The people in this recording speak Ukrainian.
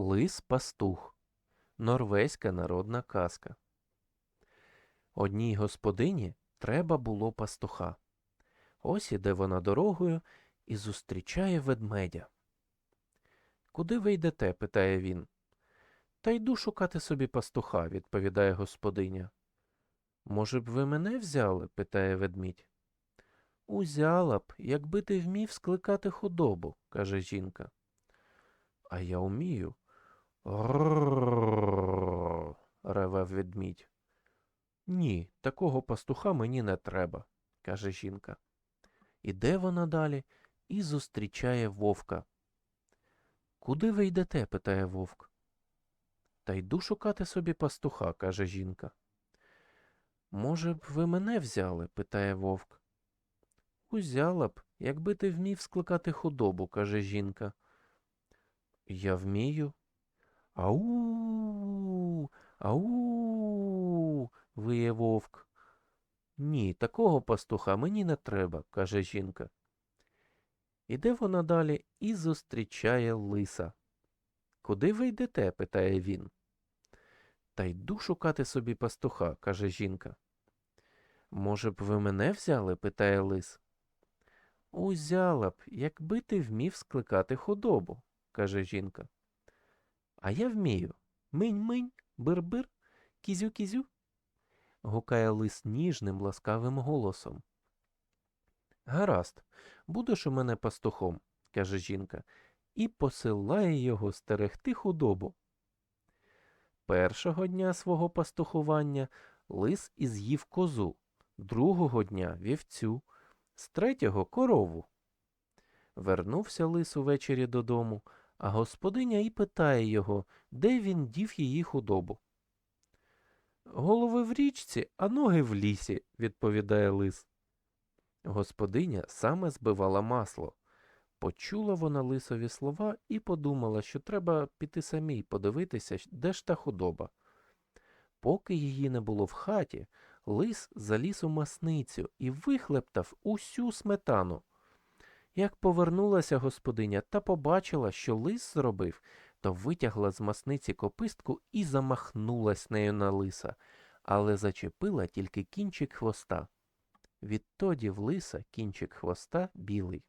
Лис Пастух Норвезька народна казка. Одній господині треба було пастуха. Ось іде вона дорогою і зустрічає ведмедя. Куди ви йдете? питає він. Та йду шукати собі пастуха, відповідає господиня. Може б, ви мене взяли? питає ведмідь. Узяла б, якби ти вмів скликати худобу, каже жінка. А я вмію, ревев ведмідь. Ні, такого пастуха мені не треба, каже жінка. Іде вона далі і зустрічає вовка. Куди ви йдете? питає вовк. Та йду шукати собі пастуха, каже жінка. Може б, ви мене взяли? питає вовк. Узяла б, якби ти вмів скликати худобу, каже жінка. Я вмію. Ау, ау, виє вовк. Ні, такого пастуха мені не треба, каже жінка. Іде вона далі і зустрічає лиса. Куди ви йдете? питає він. Та йду шукати собі пастуха, каже жінка. Може б, ви мене взяли? питає лис. Узяла б, якби ти вмів скликати худобу, каже жінка. А я вмію. Минь-минь, бир-бир, кізю-кізю. гукає лис ніжним ласкавим голосом. Гаразд, будеш у мене пастухом, каже жінка, і посилає його стерегти худобу. Першого дня свого пастухування лис із'їв козу, другого дня вівцю, з третього корову. Вернувся лис увечері додому, а господиня і питає його, де він дів її худобу. Голови в річці, а ноги в лісі, відповідає лис. Господиня саме збивала масло. Почула вона лисові слова і подумала, що треба піти самій подивитися, де ж та худоба. Поки її не було в хаті, лис заліз у масницю і вихлептав усю сметану. Як повернулася господиня та побачила, що лис зробив, то витягла з масниці копистку і замахнулась нею на лиса, але зачепила тільки кінчик хвоста. Відтоді в лиса кінчик хвоста білий.